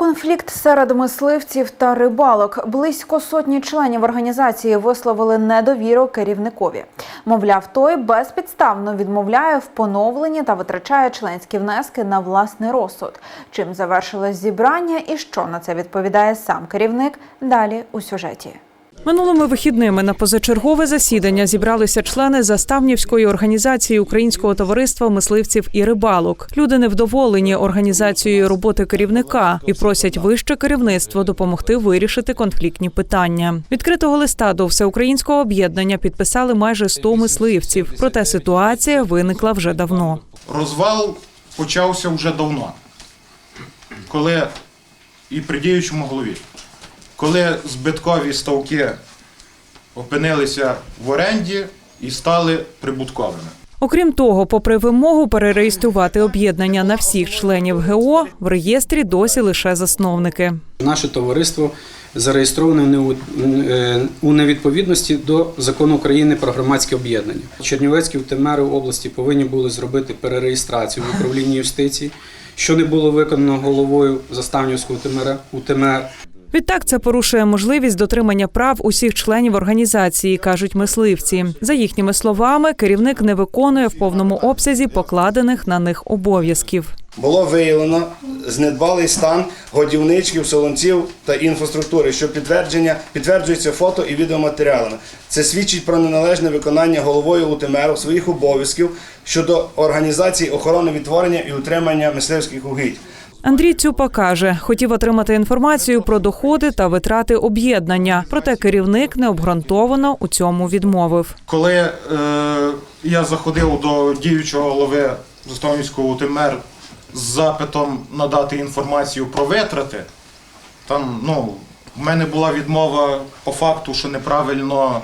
Конфлікт серед мисливців та рибалок. Близько сотні членів організації висловили недовіру керівникові. Мовляв, той безпідставно відмовляє в поновленні та витрачає членські внески на власний розсуд. Чим завершилось зібрання і що на це відповідає сам керівник? Далі у сюжеті. Минулими вихідними на позачергове засідання зібралися члени заставнівської організації Українського товариства мисливців і рибалок. Люди невдоволені організацією роботи керівника і просять вище керівництво допомогти вирішити конфліктні питання. Відкритого листа до всеукраїнського об'єднання підписали майже 100 мисливців. Проте ситуація виникла вже давно. Розвал почався вже давно, коли і при діючому голові, коли збиткові ставки опинилися в оренді і стали прибутковими. Окрім того, попри вимогу перереєструвати об'єднання на всіх членів ГО, в реєстрі досі лише засновники. Наше товариство зареєстроване не у- е, у невідповідності до закону України про громадське об'єднання. Чернівецькі УТМРи області повинні були зробити перереєстрацію в управлінні юстиції, що не було виконано головою Заставнівського УТМР. Відтак це порушує можливість дотримання прав усіх членів організації, кажуть мисливці. За їхніми словами, керівник не виконує в повному обсязі покладених на них обов'язків. було виявлено знедбалий стан годівничків, солонців та інфраструктури, що підтвердження підтверджується фото і відеоматеріалами. Це свідчить про неналежне виконання головою УТМР своїх обов'язків щодо організації охорони відтворення і утримання мисливських угідь. Андрій Цюпа каже, хотів отримати інформацію про доходи та витрати об'єднання. Проте керівник необґрунтовано у цьому відмовив. Коли е, я заходив до діючого голови Зостомівського УТМР з запитом надати інформацію про витрати, там ну, в мене була відмова по факту, що неправильно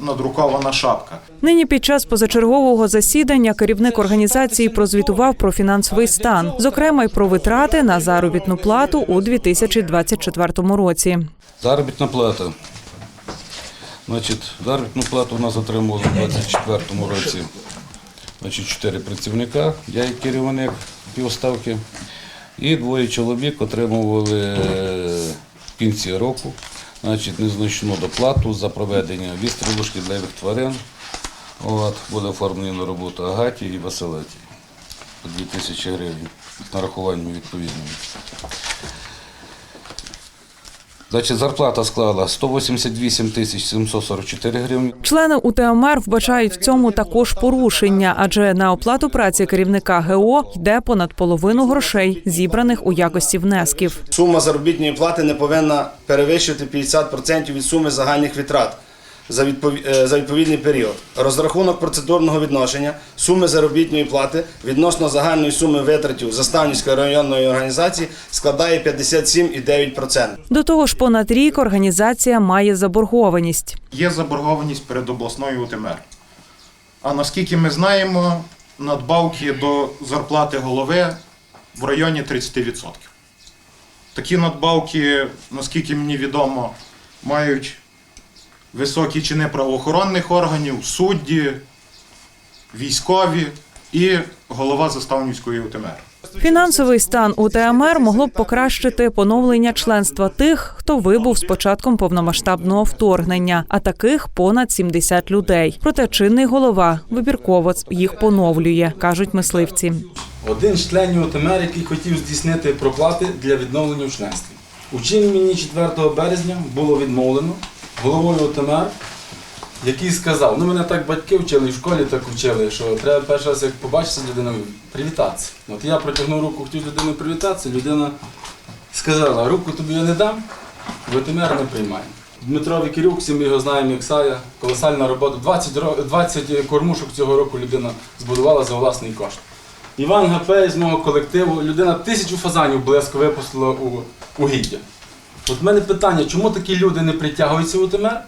надрукована шапка. Нині під час позачергового засідання керівник організації прозвітував про фінансовий стан, зокрема й про витрати на заробітну плату у 2024 році. Заробітна плата. Значить, заробітну плату у нас отримували у 2024 році. Значить, чотири працівника, я як керівник півставки. І двоє чоловік отримували е, в кінці року значить, незначну доплату за проведення відстрілу шкідливих тварин. От, буде оформлена на роботу Агаті і Василеті по 2 тисячі гривень з нарахуванням відповідними. Значить, зарплата склала 188 тисяч 744 гривні. Члени УТМР вбачають в цьому також порушення, адже на оплату праці керівника ГО йде понад половину грошей, зібраних у якості внесків. Сума заробітної плати не повинна перевищувати 50% від суми загальних витрат за, е, за відповідний період. Розрахунок процедурного відношення суми заробітної плати відносно загальної суми витратів Заставнівської районної організації складає 57,9%. До того ж, понад рік організація має заборгованість. Є заборгованість перед обласною УТМР. А наскільки ми знаємо, надбавки до зарплати голови в районі 30%. Такі надбавки, наскільки мені відомо, мають високі чини правоохоронних органів, судді, військові і голова Заставнівської УТМР. Фінансовий стан УТМР могло б покращити поновлення членства тих, хто вибув з початком повномасштабного вторгнення, а таких понад 70 людей. Проте чинний голова вибірково їх поновлює, кажуть мисливці. Один з членів ОТМР, який хотів здійснити проплати для відновлення в членстві. У чині мені 4 березня було відмовлено головою ОТМР, який сказав, ну мене так батьки вчили, і в школі так вчили, що треба перший раз, як побачитися з людиною, привітатися. От я протягнув руку, хотів з людиною привітатися, людина сказала, руку тобі я не дам, в ОТМР не приймаємо. Дмитро Вікірюк, всі ми його знаємо, як Сая, колосальна робота. 20, 20 кормушок цього року людина збудувала за власний кошт. Іван Гапей з мого колективу, людина тисячу фазанів близько випустила у угіддя. От в мене питання, чому такі люди не притягуються в УТМР,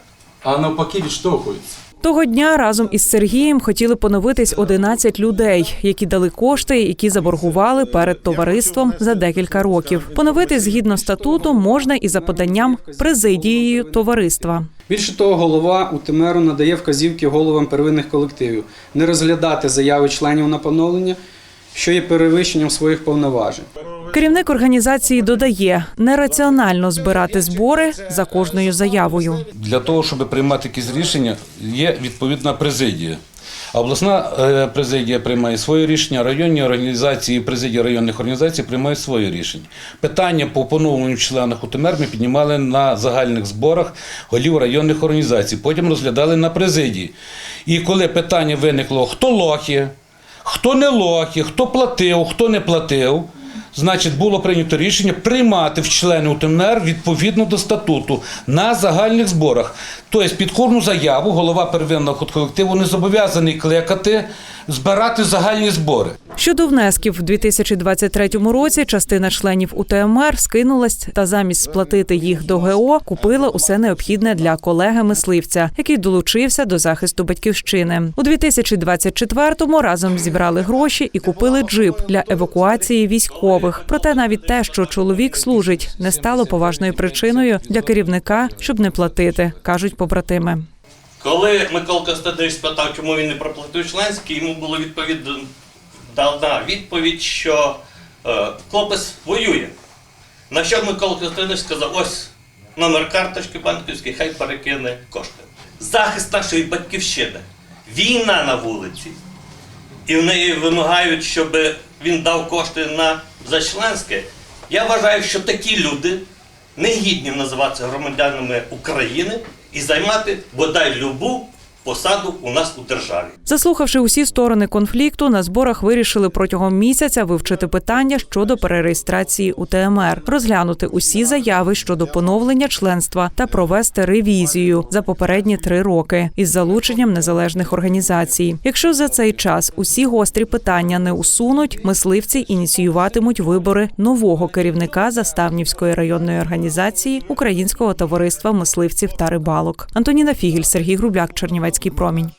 а навпаки відштовхуються? Того дня разом із Сергієм хотіли поновитись 11 людей, які дали кошти, які заборгували перед товариством за декілька років. Поновитись згідно статуту можна і за поданням президією товариства. Більше того, голова УТМРу надає вказівки головам первинних колективів не розглядати заяви членів на поновлення, що є перевищенням своїх повноважень. Керівник організації додає нераціонально збирати збори за кожною заявою. Для того, щоб приймати якісь рішення, є відповідна президія. Обласна е, президія приймає своє рішення, районні організації, президії районних організацій приймають своє рішення. Питання по поновленню членах УТМР ми піднімали на загальних зборах голів районних організацій, потім розглядали на президії. І коли питання виникло, хто лохи, хто не лохи, хто платив, хто не платив. Значить, було прийнято рішення приймати в члени УТМР відповідно до статуту на загальних зборах. Тобто під кожну заяву голова первинного колективу не зобов'язаний кликати, збирати загальні збори. Щодо внесків в 2023 році частина членів УТМР скинулась та замість сплатити їх до ГО купила усе необхідне для колеги мисливця, який долучився до захисту батьківщини. У 2024-му разом зібрали гроші і купили джип для евакуації військових. Проте навіть те, що чоловік служить, не стало поважною причиною для керівника, щоб не платити, кажуть побратими. Коли Микола Костадович спитав, чому він не проплатив членський, йому було відповідно дана відповідь, що е, хлопець воює. На що Микола Костадович сказав, ось номер карточки банківської, хай перекине кошти. Захист нашої батьківщини. Війна на вулиці. І в неї вимагають, щоб він дав кошти на зачленське. Я вважаю, що такі люди не гідні називатися громадянами України і займати бодай любу посаду у нас у державі. Заслухавши усі сторони конфлікту, на зборах вирішили протягом місяця вивчити питання щодо перереєстрації УТМР, розглянути усі заяви щодо поновлення членства та провести ревізію за попередні три роки із залученням незалежних організацій. Якщо за цей час усі гострі питання не усунуть, мисливці ініціюватимуть вибори нового керівника Заставнівської районної організації Українського товариства мисливців та рибалок. Антоніна Фігіль, Сергій Грубляк, Чернівецький промінь.